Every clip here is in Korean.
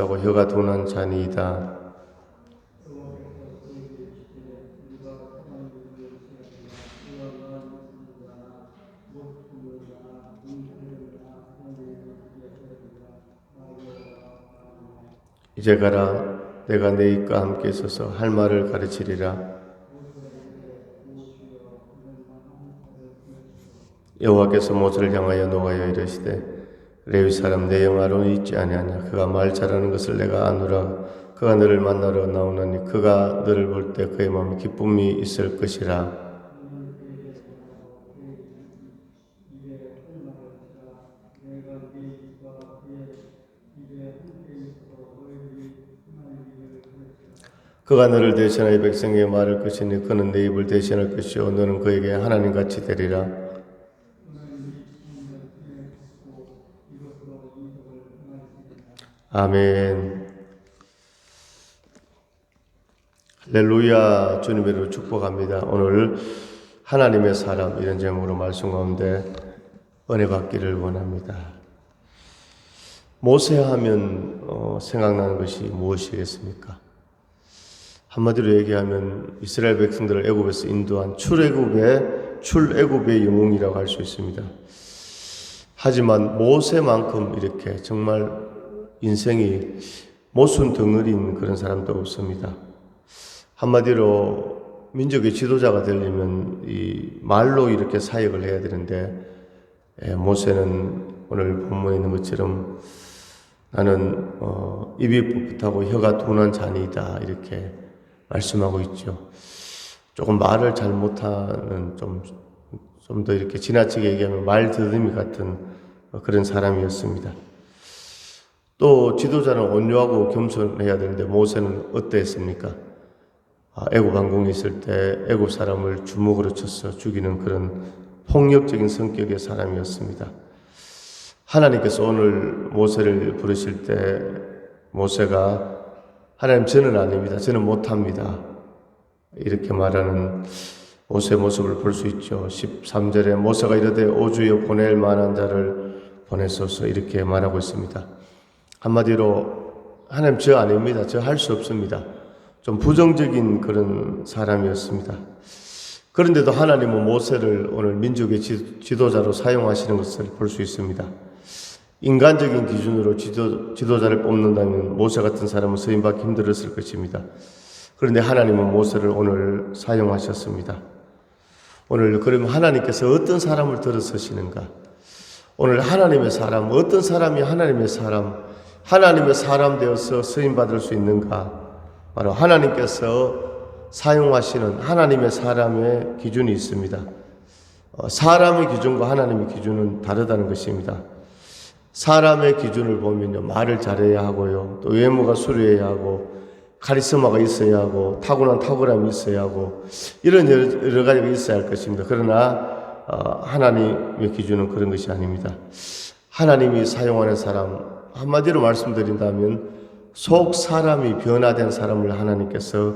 싶다고 혀가 둔한 자니이다. 이제 가라 내가 내 입과 함께 있어서 할 말을 가르치리라 여호와께서 모세를 향하여 노하여 이르시되 레위 사람 내 영아론이 있지 아니하냐. 그가 말 잘하는 것을 내가 아노라. 그가 너를 만나러 나오나니 그가 너를 볼 때 그의 마음에 기쁨이 있을 것이라. 그가 너를 대신하여 백성에게 말할 것이니 그는 내 입을 대신할 것이요. 너는 그에게 하나님 같이 되리라 아멘. 할렐루야 주님의 이름으로 축복합니다. 오늘 하나님의 사람 이런 제목으로 말씀 가운데 은혜 받기를 원합니다. 모세 하면 어, 생각나는 것이 무엇이겠습니까? 한마디로 얘기하면 이스라엘 백성들을 애굽에서 인도한 출애굽의 출애굽의 영웅이라고 할 수 있습니다. 하지만 모세만큼 이렇게 정말 인생이 모순 덩어리인 그런 사람도 없습니다. 한마디로 민족의 지도자가 되려면 이 말로 이렇게 사역을 해야 되는데 예, 모세는 오늘 본문에 있는 것처럼 나는 어, 입이 뻣뻣하고 혀가 둔한 잔이다 이렇게 말씀하고 있죠. 조금 말을 잘 못하는 좀 좀 더 이렇게 지나치게 얘기하면 말 더듬이 같은 그런 사람이었습니다. 또 지도자는 온유하고 겸손해야 되는데 모세는 어땠습니까? 아, 애굽 왕궁에 있을 때 애굽 사람을 주먹으로 쳐서 죽이는 그런 폭력적인 성격의 사람이었습니다. 하나님께서 오늘 모세를 부르실 때 모세가 하나님 저는 아닙니다. 저는 못합니다. 이렇게 말하는 모세의 모습을 볼 수 있죠. 13절에 모세가 이르되 오주여 보낼 만한 자를 보내소서 이렇게 말하고 있습니다. 한마디로 하나님 저 아닙니다. 저 할 수 없습니다. 좀 부정적인 그런 사람이었습니다. 그런데도 하나님은 모세를 오늘 민족의 지도자로 사용하시는 것을 볼 수 있습니다. 인간적인 기준으로 지도, 지도자를 뽑는다면 모세 같은 사람은 서임받기 힘들었을 것입니다. 그런데 하나님은 모세를 오늘 사용하셨습니다. 오늘 그러면 하나님께서 어떤 사람을 들어서시는가? 오늘 하나님의 사람, 어떤 사람이 하나님의 사람, 하나님의 사람 되어서 쓰임 받을 수 있는가? 바로 하나님께서 사용하시는 하나님의 사람의 기준이 있습니다. 어, 사람의 기준과 하나님의 기준은 다르다는 것입니다. 사람의 기준을 보면요, 말을 잘해야 하고요, 또 외모가 수려해야 하고, 카리스마가 있어야 하고, 타고난 탁월함이 있어야 하고, 이런 여러, 여러 가지가 있어야 할 것입니다. 그러나, 어, 하나님의 기준은 그런 것이 아닙니다. 하나님이 사용하는 사람, 한마디로 말씀드린다면, 속 사람이 변화된 사람을 하나님께서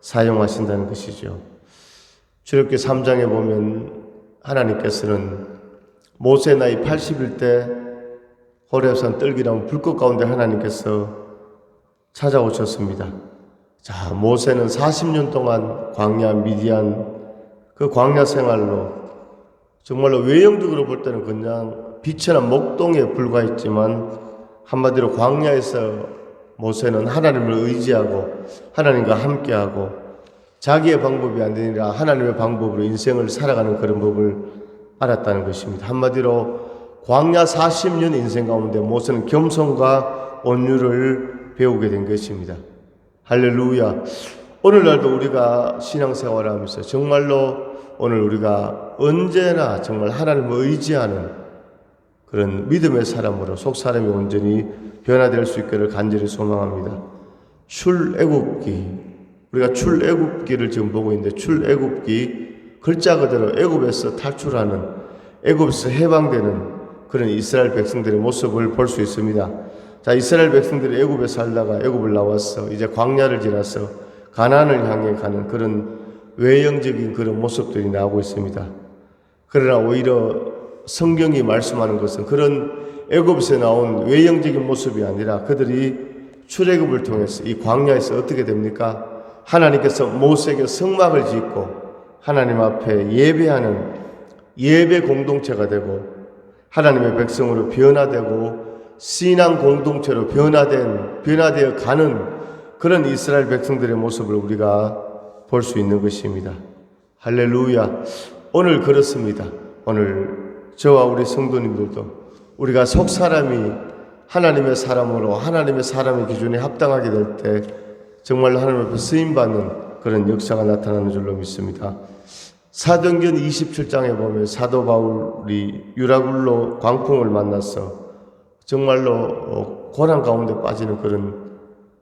사용하신다는 것이죠. 출애굽기 3장에 보면 하나님께서는 모세 나이 80일 때 호렙산 떨기나무 불꽃 가운데 하나님께서 찾아오셨습니다. 자, 모세는 40년 동안 광야 미디안 그 광야 생활로 정말로 외형적으로 볼 때는 그냥 비천한 목동에 불과했지만 한마디로 광야에서 모세는 하나님을 의지하고 하나님과 함께하고 자기의 방법이 아니라 하나님의 방법으로 인생을 살아가는 그런 법을 알았다는 것입니다. 한마디로 광야 40년 인생 가운데 모세는 겸손과 온유를 배우게 된 것입니다. 할렐루야. 오늘날도 우리가 신앙생활을 하면서 정말로 오늘 우리가 언제나 정말 하나님을 의지하는 그런 믿음의 사람으로 속 사람이 온전히 변화될 수 있기를 간절히 소망합니다. 출애굽기 우리가 출애굽기를 지금 보고 있는데 출애굽기 글자 그대로 애굽에서 탈출하는 애굽에서 해방되는 그런 이스라엘 백성들의 모습을 볼 수 있습니다. 자, 이스라엘 백성들이 애굽에 살다가 애굽을 나와서 이제 광야를 지나서 가나안을 향해 가는 그런 외형적인 그런 모습들이 나오고 있습니다. 그러나 오히려 성경이 말씀하는 것은 그런 애굽에서 나온 외형적인 모습이 아니라 그들이 출애굽을 통해서 이 광야에서 어떻게 됩니까? 하나님께서 모세에게 성막을 짓고 하나님 앞에 예배하는 예배 공동체가 되고 하나님의 백성으로 변화되고 신앙 공동체로 변화된 변화되어 가는 그런 이스라엘 백성들의 모습을 우리가 볼 수 있는 것입니다. 할렐루야. 오늘 그렇습니다. 오늘 저와 우리 성도님들도 우리가 속 사람이 하나님의 사람으로 하나님의 사람의 기준에 합당하게 될 때 정말로 하나님 앞에 쓰임 받는 그런 역사가 나타나는 줄로 믿습니다. 사도행전 27장에 보면 사도 바울이 유라굴로 광풍을 만나서 정말로 어, 고난 가운데 빠지는 그런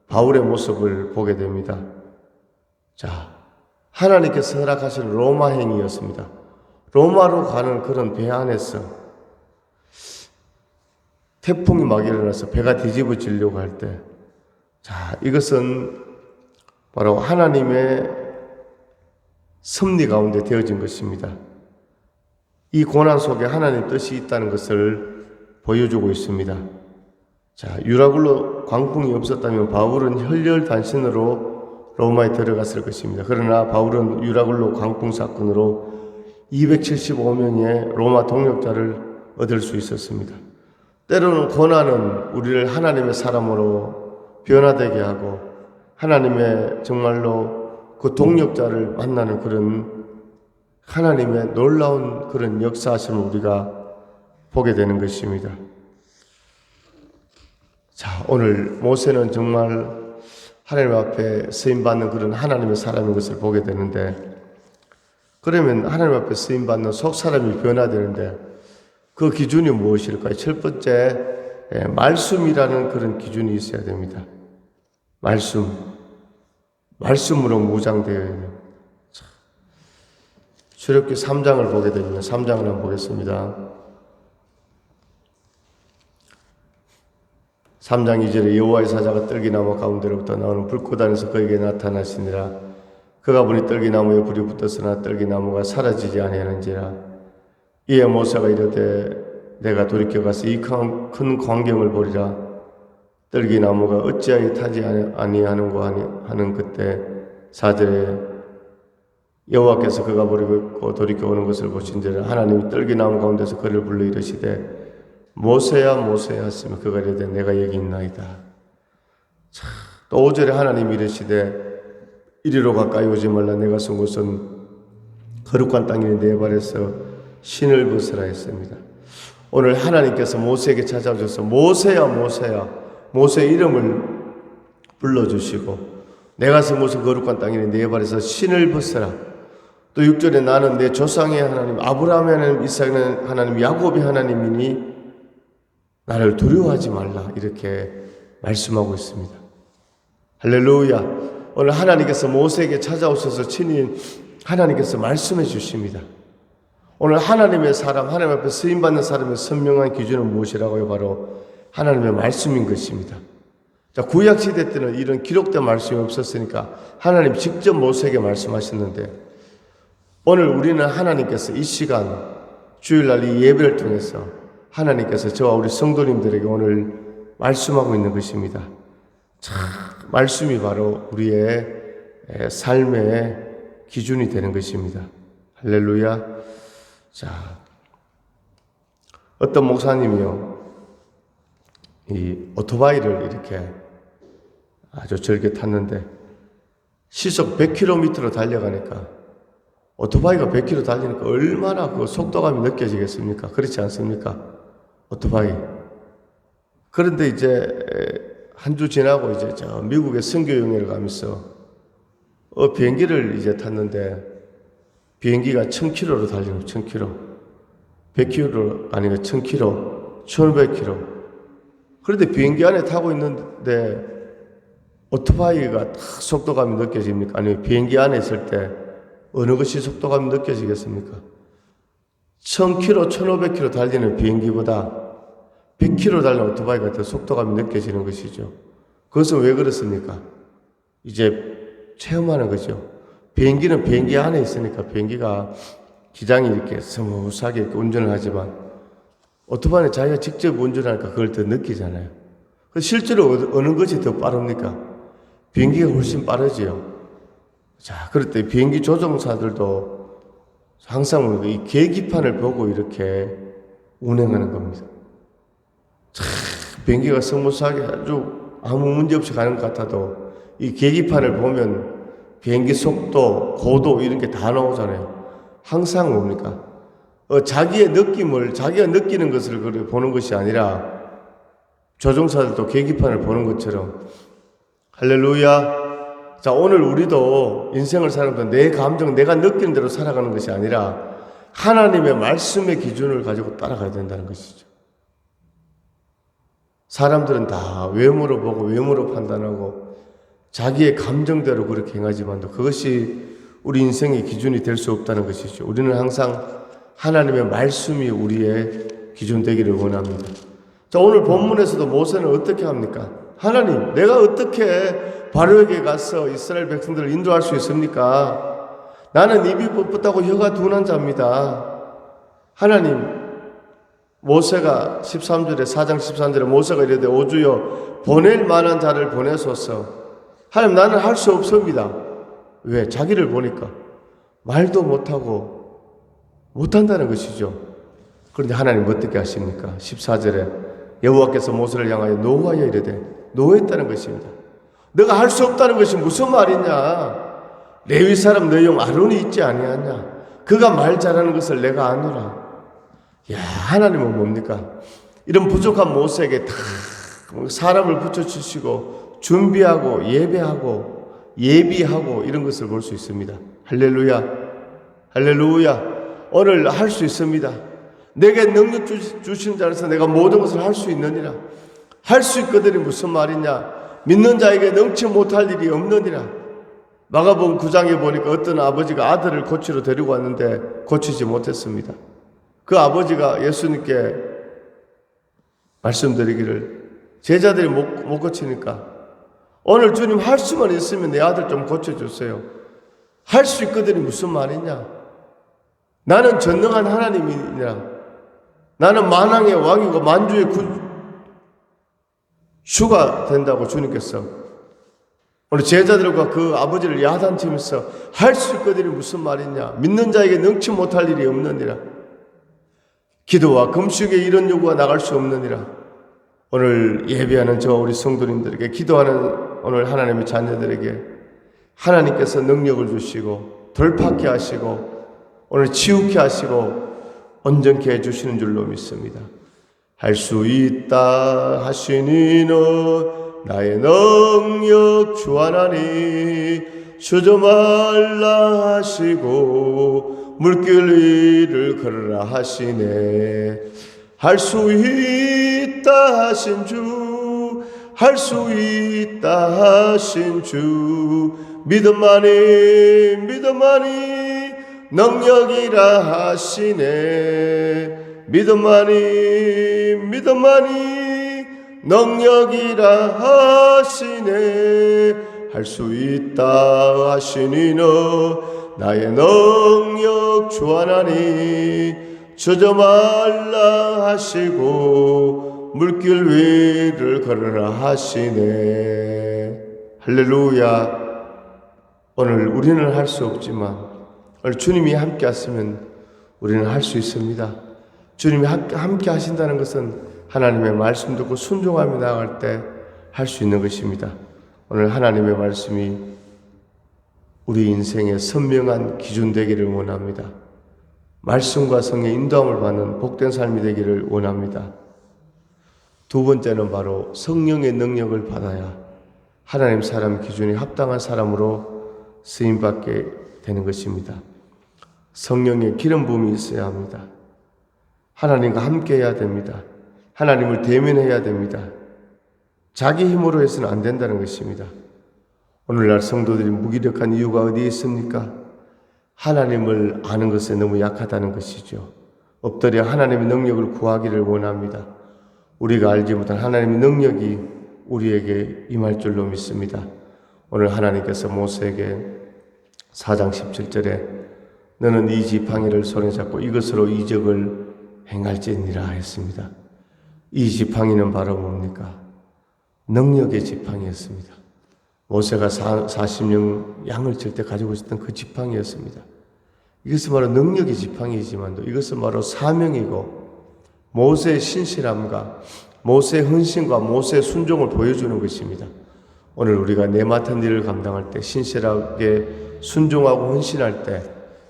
바울의 모습을 보게 됩니다. 자, 하나님께서 허락하신 로마 행이었습니다. 로마로 가는 그런 배 안에서 태풍이 막 일어나서 배가 뒤집어지려고 할 때, 자, 이것은 바로 하나님의 섭리 가운데 되어진 것입니다. 이 고난 속에 하나님 뜻이 있다는 것을 보여주고 있습니다. 자, 유라굴로 광풍이 없었다면 바울은 혈혈단신으로 로마에 들어갔을 것입니다. 그러나 바울은 유라굴로 광풍 사건으로 275명의 로마 동력자를 얻을 수 있었습니다. 때로는 고난은 우리를 하나님의 사람으로 변화되게 하고 하나님의 정말로 그 동력자를 만나는 그런 하나님의 놀라운 그런 역사하심을 우리가 보게 되는 것입니다. 자, 오늘 모세는 정말 하나님 앞에 쓰임 받는 그런 하나님의 사람인 것을 보게 되는데 그러면 하나님 앞에 쓰임 받는 속 사람이 변화되는데 그 기준이 무엇일까요? 첫 번째 예, 말씀이라는 그런 기준이 있어야 됩니다. 말씀. 말씀으로 무장되어야 돼요. 자, 출애굽기 3장을 보게 되면 3장을 한번 보겠습니다. 3장 2절에 여호와의 사자가 떨기나무 가운데로부터 나오는 불꽃 안에서 그에게 나타나시니라 그가 보니 떨기나무에 불이 붙었으나 떨기나무가 사라지지 아니하는지라. 이에 모세가 이르되 내가 돌이켜 가서 이 큰 광경을 보리라. 떨기나무가 어찌하여 타지 아니하는고 하는 그때 사절에 여호와께서 그가 버리고 돌이켜 오는 것을 보신지라. 하나님이 떨기나무 가운데서 그를 불러 이르시되 모세야 모세야 하시며 그가 이르되 내가 여기 있나이다. 자, 또 5절에 하나님 이르시되 이리로 가까이 오지 말라 내가 쓴 곳은 거룩한 땅이니 내 발에서 신을 벗으라 했습니다. 오늘 하나님께서 모세에게 찾아오셔서 모세야 모세야 모세 이름을 불러주시고 내가 쓴 곳은 거룩한 땅이니 내 발에서 신을 벗으라 또 6절에 나는 내 조상의 하나님 아브라함의 하나님 이삭의 하나님 야곱의 하나님이니 나를 두려워하지 말라 이렇게 말씀하고 있습니다. 할렐루야. 오늘 하나님께서 모세에게 찾아오셔서 친히 하나님께서 말씀해 주십니다. 오늘 하나님의 사람, 하나님 앞에 쓰임 받는 사람의 선명한 기준은 무엇이라고요? 바로 하나님의 말씀인 것입니다. 자, 구약 시대 때는 이런 기록된 말씀이 없었으니까 하나님 직접 모세에게 말씀하셨는데 오늘 우리는 하나님께서 이 시간 주일날 이 예배를 통해서 하나님께서 저와 우리 성도님들에게 오늘 말씀하고 있는 것입니다. 참, 말씀이 바로 우리의 삶의 기준이 되는 것입니다. 할렐루야. 자, 어떤 목사님이요, 이 오토바이를 이렇게 아주 즐겨 탔는데 시속 100km로 달려가니까 오토바이가 100km 달리니까 얼마나 그 속도감이 느껴지겠습니까? 그렇지 않습니까? 오토바이. 그런데 이제 한 주 지나고 이제 저 미국의 선교 여행을 가면서 어 비행기를 이제 탔는데 비행기가 1000km로 달리는 1000km. 100km 아니고 1000km, 1500km. 그런데 비행기 안에 타고 있는데 오토바이가 딱 속도감이 느껴집니까? 아니면 비행기 안에 있을 때 어느 것이 속도감이 느껴지겠습니까? 1000km, 1500km 달리는 비행기보다 100km 달리는 오토바이가 더 속도감이 느껴지는 것이죠. 그것은 왜 그렇습니까? 이제 체험하는 거죠. 비행기는 비행기 안에 있으니까 비행기가 기장이 이렇게 스무스하게 운전을 하지만 오토바이는 자기가 직접 운전하니까 그걸 더 느끼잖아요. 그 실제로 어느 것이 더 빠릅니까? 비행기가 훨씬 빠르지요. 자, 그럴 때 비행기 조종사들도 항상 이 계기판을 보고 이렇게 운행하는 겁니다. 참, 비행기가 스무스하게 아주 아무 문제 없이 가는 것 같아도 이 계기판을 보면 비행기 속도, 고도 이런 게 다 나오잖아요. 항상 뭡니까? 어, 자기의 느낌을, 자기가 느끼는 것을 보는 것이 아니라 조종사들도 계기판을 보는 것처럼 할렐루야. 자, 오늘 우리도 인생을 살면서 내 감정, 내가 느끼는 대로 살아가는 것이 아니라 하나님의 말씀의 기준을 가지고 따라가야 된다는 것이죠. 사람들은 다 외모로 보고 외모로 판단하고 자기의 감정대로 그렇게 행하지만도 그것이 우리 인생의 기준이 될 수 없다는 것이죠. 우리는 항상 하나님의 말씀이 우리의 기준 되기를 원합니다. 자, 오늘 본문에서도 모세는 어떻게 합니까? 하나님, 내가 어떻게 바로에게 가서 이스라엘 백성들을 인도할 수 있습니까? 나는 입이 뻣뻣하고 혀가 둔한 자입니다. 하나님, 모세가 13절에 4장 13절에 모세가 이르되 오주여 보낼 만한 자를 보내소서. 하나님 나는 할 수 없습니다. 왜? 자기를 보니까 말도 못하고 못한다는 것이죠. 그런데 하나님 어떻게 하십니까? 14절에 여호와께서 모세를 향하여 노하여 이르되 노했다는 것입니다. 너가 할 수 없다는 것이 무슨 말이냐? 레위 사람 형 아론이 있지 아니하냐? 그가 말 잘하는 것을 내가 아노라. 야, 하나님은 뭡니까? 이런 부족한 모세에게 다 사람을 붙여주시고 준비하고 예배하고 예비하고 이런 것을 볼 수 있습니다. 할렐루야. 할렐루야. 오늘 할 수 있습니다. 내게 능력 주- 주신 자로서 내가 모든 것을 할 수 있느니라. 할 수 있거든이 무슨 말이냐? 믿는 자에게 능치 못할 일이 없느니라. 마가복음 9장에 보니까 어떤 아버지가 아들을 고치러 데리고 왔는데 고치지 못했습니다. 그 아버지가 예수님께 말씀드리기를 제자들이 못, 못 고치니까 오늘 주님 할 수만 있으면 내 아들 좀 고쳐주세요. 할 수 있거든이 무슨 말이냐? 나는 전능한 하나님이니라. 나는 만왕의 왕이고 만주의 구, 주가 된다고 주님께서 오늘 제자들과 그 아버지를 야단치면서 할 수 있거든이 무슨 말이냐? 믿는 자에게 능치 못할 일이 없느니라. 기도와 금식에 이런 요구가 나갈 수 없느니라. 오늘 예배하는 저 우리 성도님들에게 기도하는 오늘 하나님의 자녀들에게 하나님께서 능력을 주시고 돌파케 하시고 오늘 치우케 하시고 온전케 해주시는 줄로 믿습니다. 할 수 있다 하시니 너 나의 능력 주 하나니 주저 말라 하시고 물길 위를 걸으라 하시네. 할 수 있다 하신 주 할 수 있다 하신 주. 믿음만이 믿음만이 능력이라 하시네. 믿음만이 믿음만이 능력이라 하시네. 할 수 있다 하시니 너 나의 능력 주 하나니 저저 말라 하시고 물길 위를 걸으라 하시네 할렐루야 오늘 우리는 할 수 없지만 오늘 주님이 함께 하시면 우리는 할 수 있습니다. 주님이 함께 하신다는 것은 하나님의 말씀 듣고 순종하며 나아갈 때 할 수 있는 것입니다. 오늘 하나님의 말씀이 우리 인생의 선명한 기준 되기를 원합니다. 말씀과 성의 인도함을 받는 복된 삶이 되기를 원합니다. 두 번째는 바로 성령의 능력을 받아야 하나님 사람 기준에 합당한 사람으로 쓰임받게 되는 것입니다. 성령의 기름 부음이 있어야 합니다. 하나님과 함께 해야 됩니다. 하나님을 대면해야 됩니다. 자기 힘으로 해서는 안 된다는 것입니다. 오늘날 성도들이 무기력한 이유가 어디에 있습니까? 하나님을 아는 것에 너무 약하다는 것이죠. 엎드려 하나님의 능력을 구하기를 원합니다. 우리가 알지 못한 하나님의 능력이 우리에게 임할 줄로 믿습니다. 오늘 하나님께서 모세에게 4장 17절에 너는 이 지팡이를 손에 잡고 이것으로 이적을 행할지니라 했습니다. 이 지팡이는 바로 뭡니까? 능력의 지팡이였습니다. 모세가 40년 양을 칠 때 가지고 있었던 그 지팡이였습니다. 이것은 바로 능력의 지팡이지만도 이것은 바로 사명이고 모세의 신실함과 모세의 헌신과 모세의 순종을 보여주는 것입니다. 오늘 우리가 내 맡은 일을 감당할 때 신실하게 순종하고 헌신할 때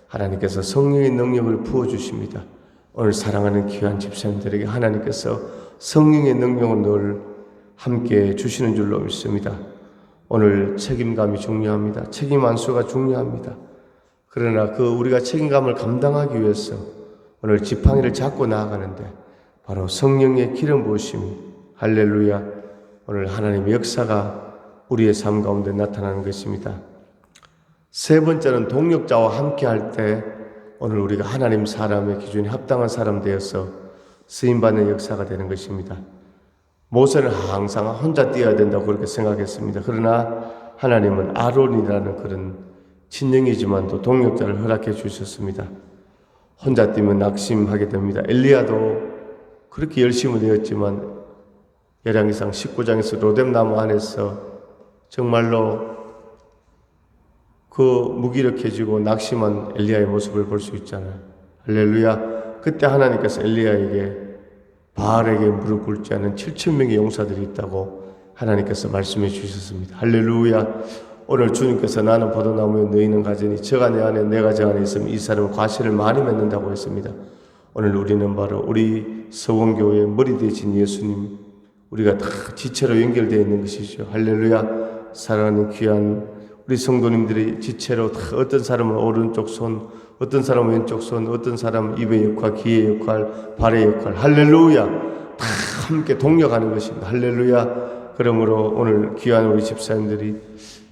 하나님께서 성령의 능력을 부어 주십니다. 오늘 사랑하는 귀한 집사님들에게 하나님께서 성령의 능력을 늘 함께 주시는 줄로 믿습니다. 오늘 책임감이 중요합니다. 책임 안수가 중요합니다. 그러나 그 우리가 책임감을 감당하기 위해서 오늘 지팡이를 잡고 나아가는데 바로 성령의 기름 부으심이 할렐루야 오늘 하나님의 역사가 우리의 삶 가운데 나타나는 것입니다. 세 번째는 동력자와 함께 할 때 오늘 우리가 하나님 사람의 기준에 합당한 사람 되어서 쓰임 받는 역사가 되는 것입니다. 모세는 항상 혼자 뛰어야 된다고 그렇게 생각했습니다. 그러나 하나님은 아론이라는 그런 친형이지만도 동력자를 허락해 주셨습니다. 혼자 뛰면 낙심하게 됩니다. 엘리야도 그렇게 열심히 되었지만 열왕기상 19장에서 로뎀나무 안에서 정말로 그 무기력해지고 낙심한 엘리야의 모습을 볼 수 있잖아요. 할렐루야. 그때 하나님께서 엘리야에게 바알에게 무릎 꿇지 않은 7천 명의 용사들이 있다고 하나님께서 말씀해 주셨습니다. 할렐루야. 오늘 주님께서 나는 포도나무에 너희는 가지니 저가 내 안에 내가 저 안에 있으면 이 사람은 과실을 많이 맺는다고 했습니다. 오늘 우리는 바로 우리 서원교회의 머리 대신 예수님 우리가 다 지체로 연결되어 있는 것이죠. 할렐루야. 사랑하는 귀한 우리 성도님들이 지체로 다 어떤 사람은 오른쪽 손, 어떤 사람은 왼쪽 손, 어떤 사람은 입의 역할, 귀의 역할, 발의 역할, 할렐루야. 다 함께 동력하는 것입니다. 할렐루야. 그러므로 오늘 귀한 우리 집사님들이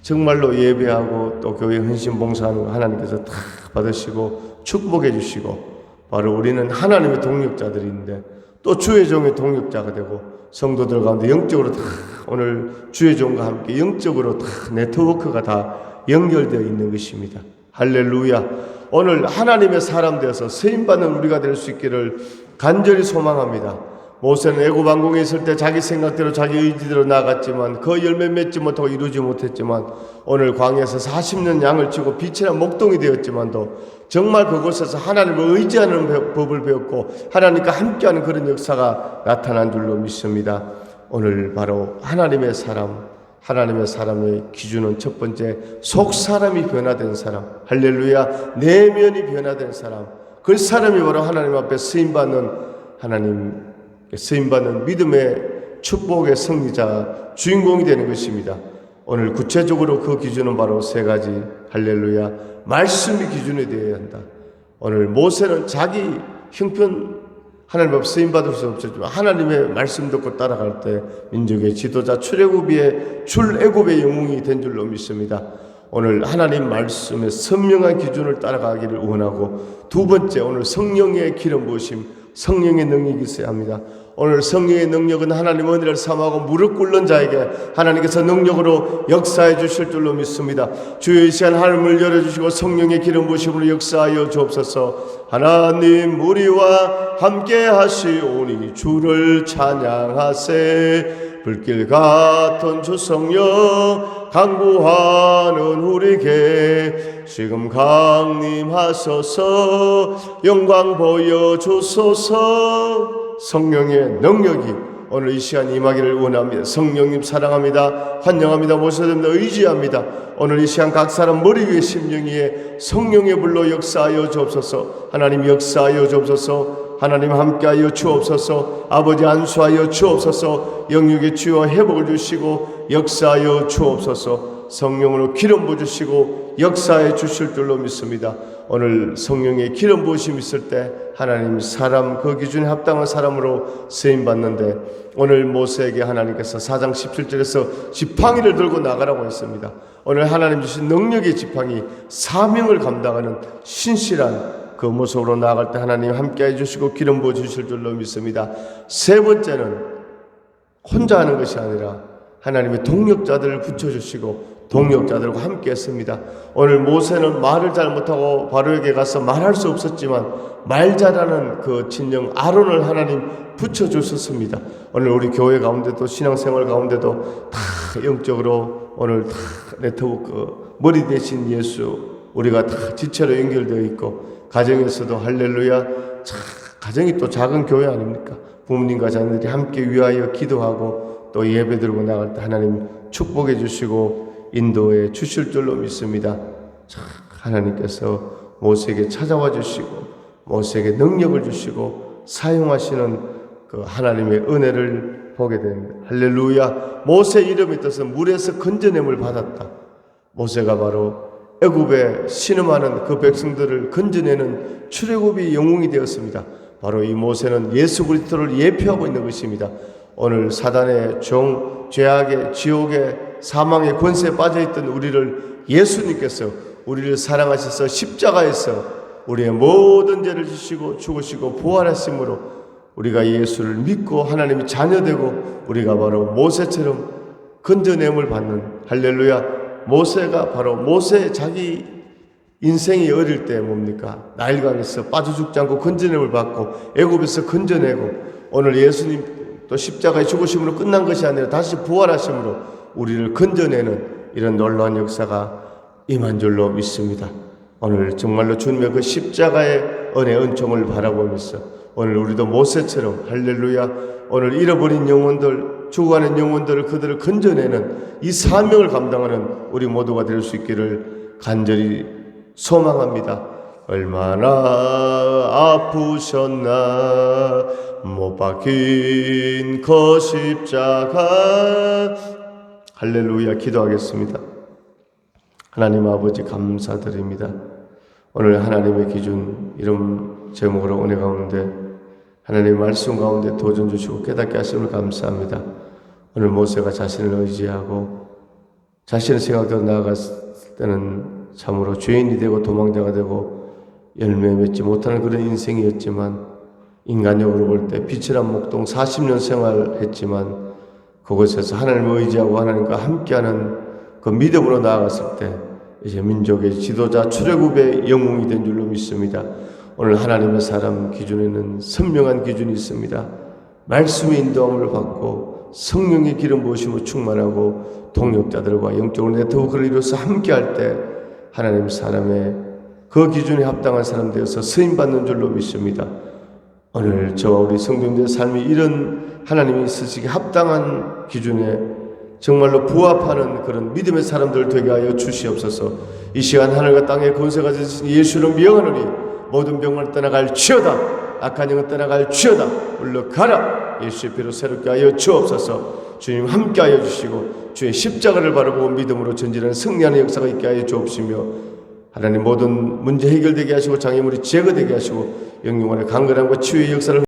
정말로 예배하고 또 교회 헌신 봉사하는 거 하나님께서 다 받으시고 축복해 주시고 바로 우리는 하나님의 동력자들인데 또 주의 종의 동력자가 되고 성도들 가운데 영적으로 다 오늘 주의 종과 함께 영적으로 다 네트워크가 다 연결되어 있는 것입니다. 할렐루야. 오늘 하나님의 사람 되어서 쓰임받는 우리가 될 수 있기를 간절히 소망합니다. 모세는 애굽 왕궁에 있을 때 자기 생각대로 자기 의지대로 나갔지만 그 열매 맺지 못하고 이루지 못했지만 오늘 광야에서 40년 양을 치고 빛이나 목동이 되었지만도 정말 그곳에서 하나님을 의지하는 법을 배웠고 하나님과 함께하는 그런 역사가 나타난 줄로 믿습니다. 오늘 바로 하나님의 사람 하나님의 사람의 기준은 첫 번째 속 사람이 변화된 사람 할렐루야 내면이 변화된 사람 그 사람이 바로 하나님 앞에 쓰임 받는 하나님 쓰임 받는 믿음의 축복의 승리자, 주인공이 되는 것입니다. 오늘 구체적으로 그 기준은 바로 세 가지. 할렐루야. 말씀이 기준이 되어야 한다. 오늘 모세는 자기 형편 하나님 앞 쓰임 받을 수 없었지만 하나님의 말씀 듣고 따라갈 때 민족의 지도자 출애굽의 출애굽의 영웅이 된 줄로 믿습니다. 오늘 하나님 말씀의 선명한 기준을 따라가기를 원하고 두 번째 오늘 성령의 기름 부으심 성령의 능력이 있어야 합니다. 오늘 성령의 능력은 하나님 은혜를 삼하고 무릎 꿇는 자에게 하나님께서 능력으로 역사해 주실 줄로 믿습니다. 주의 이 시간 하늘을 열어주시고 성령의 기름 부으심으로 역사하여 주옵소서 하나님 우리와 함께 하시오니 주를 찬양하세 불길 같은 주 성령 강구하는 우리에게 지금 강림하소서 영광 보여주소서 성령의 능력이 오늘 이 시간 임하기를 원합니다. 성령님 사랑합니다. 환영합니다. 모셔듭니다. 의지합니다. 오늘 이 시간 각 사람 머리 위에 심령 위에 성령의 불로 역사하여 주옵소서. 하나님 역사하여 주옵소서. 하나님 함께하여 주옵소서. 아버지 안수하여 주옵소서. 영육의 치유와 회복을 주시고 역사하여 주옵소서. 성령으로 기름 부주시고 역사해 주실 줄로 믿습니다. 오늘 성령의 기름 부으심 있을 때 하나님 사람 그 기준에 합당한 사람으로 쓰임 받는데 오늘 모세에게 하나님께서 4장 17절에서 지팡이를 들고 나가라고 했습니다. 오늘 하나님 주신 능력의 지팡이 사명을 감당하는 신실한 그 모습으로 나아갈 때 하나님 함께 해주시고 기름 부어 주실 줄로 믿습니다. 세 번째는 혼자 하는 것이 아니라 하나님의 동력자들을 붙여주시고 동력자들과 함께 했습니다. 오늘 모세는 말을 잘 못하고 바로에게 가서 말할 수 없었지만 말 잘하는 그 친정 아론을 하나님 붙여주셨습니다. 오늘 우리 교회 가운데도 신앙생활 가운데도 다 영적으로 오늘 다 네트워크 머리 대신 예수 우리가 다 지체로 연결되어 있고 가정에서도 할렐루야 참 가정이 또 작은 교회 아닙니까? 부모님과 자녀들이 함께 위하여 기도하고 또 예배 드리고 나갈 때 하나님 축복해 주시고 인도해 주실 줄로 믿습니다. 참 하나님께서 모세에게 찾아와 주시고 모세에게 능력을 주시고 사용하시는 그 하나님의 은혜를 보게 됩니다. 할렐루야. 모세 이름이 떠서 물에서 건져냄을 받았다. 모세가 바로 애굽에 신음하는 그 백성들을 건져내는 출애굽의 영웅이 되었습니다. 바로 이 모세는 예수 그리스도를 예표하고 있는 것입니다. 오늘 사단의 종, 죄악의 지옥의 사망의 권세에 빠져 있던 우리를 예수님께서 우리를 사랑하셔서 십자가에서 우리의 모든 죄를 지시고 죽으시고 부활하심으로 우리가 예수를 믿고 하나님의 자녀되고 우리가 바로 모세처럼 건져냄을 받는 할렐루야 모세가 바로 모세 자기 인생이 어릴 때 뭡니까 나일강에서 빠져 죽지 않고 건져냄을 받고 애굽에서 건져내고 오늘 예수님 또 십자가의 죽으심으로 끝난 것이 아니라 다시 부활하심으로 우리를 건져내는 이런 놀라운 역사가 임한 줄로 믿습니다. 오늘 정말로 주님의 그 십자가의 은혜 은총을 바라보면서 오늘 우리도 모세처럼 할렐루야 오늘 잃어버린 영혼들 죽어가는 영혼들을 그들을 건져내는 이 사명을 감당하는 우리 모두가 될 수 있기를 간절히 소망합니다. 얼마나 아프셨나 못 박힌 그 십자가 할렐루야 기도하겠습니다. 하나님 아버지 감사드립니다. 오늘 하나님의 기준 이름 제목으로 은혜 가운데 하나님 말씀 가운데 도전 주시고 깨닫게 하심을 감사합니다. 오늘 모세가 자신을 의지하고 자신의 생각대로 나아갔을 때는 참으로 죄인이 되고 도망자가 되고 열매 맺지 못하는 그런 인생이었지만 인간적으로 볼 때 빛이란 목동 40년 생활했지만 그곳에서 하나님을 의지하고 하나님과 함께하는 그 믿음으로 나아갔을 때 이제 민족의 지도자 출애굽의 영웅이 된 줄로 믿습니다. 오늘 하나님의 사람 기준에는 선명한 기준이 있습니다. 말씀의 인도함을 받고 성령의 기름 부으심을 충만하고 동력자들과 영적으로 네트워크를 이루어서 함께할 때 하나님 사람의 그 기준에 합당한 사람 되어서 쓰임 받는 줄로 믿습니다. 오늘 저와 우리 성도님들의 삶이 이런 하나님이 쓰시기 합당한 기준에 정말로 부합하는 그런 믿음의 사람들 되게 하여 주시옵소서. 이 시간 하늘과 땅의 권세가 되신 예수를 명하노니 모든 병을 떠나갈 치어다. 악한 영은 떠나갈 치어다. 물러가라. 예수의 피로 새롭게 하여 주옵소서. 주님 함께 하여 주시고 주의 십자가를 바라보고 믿음으로 전진하는 승리하는 역사가 있게 하여 주옵시며 하나님 모든 문제 해결되게 하시고 장애물이 제거되게 하시고 영영원의 강건함과 치유의 역사를